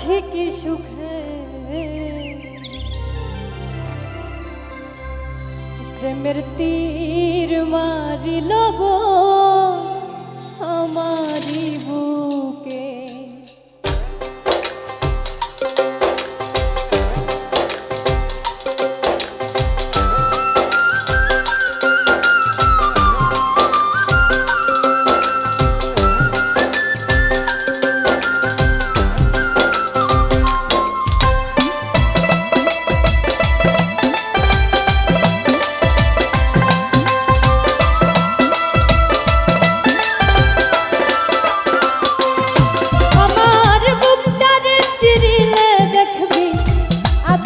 আছি কি সুখে? প্রেমের তীর মারিল আমারি বুকে।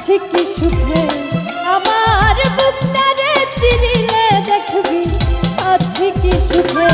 আছে কি সুখে? আমার বুকটারে চিনিলে দেখবি আছে কি সুখে?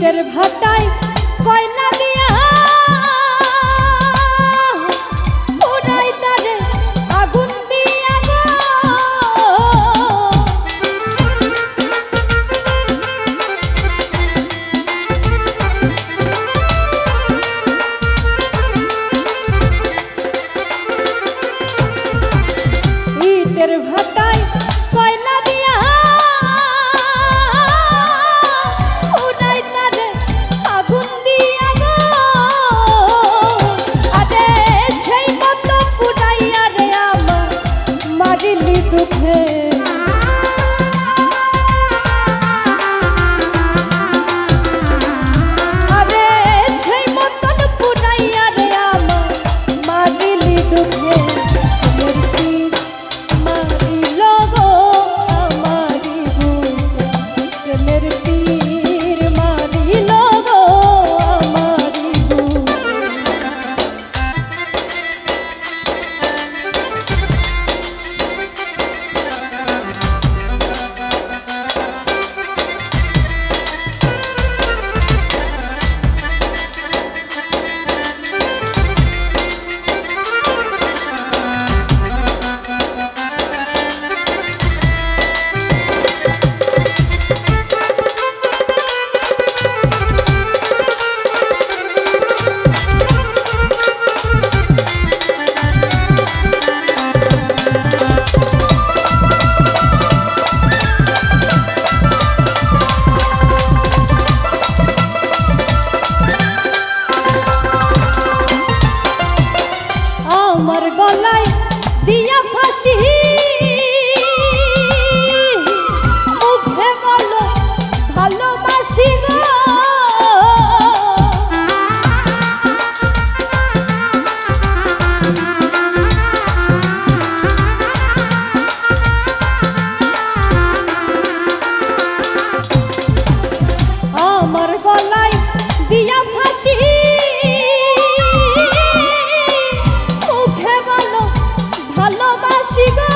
টের ভাটায় কয়লা chegou.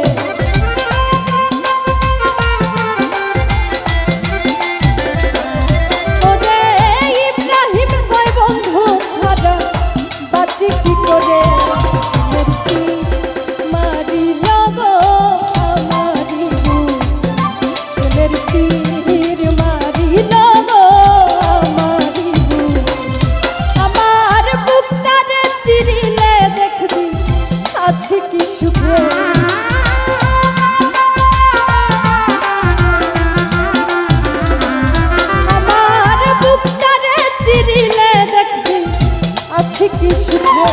আছি কি সুখে? আমার বুকটারে চিরিলে দেখবে আছি কি সুখে?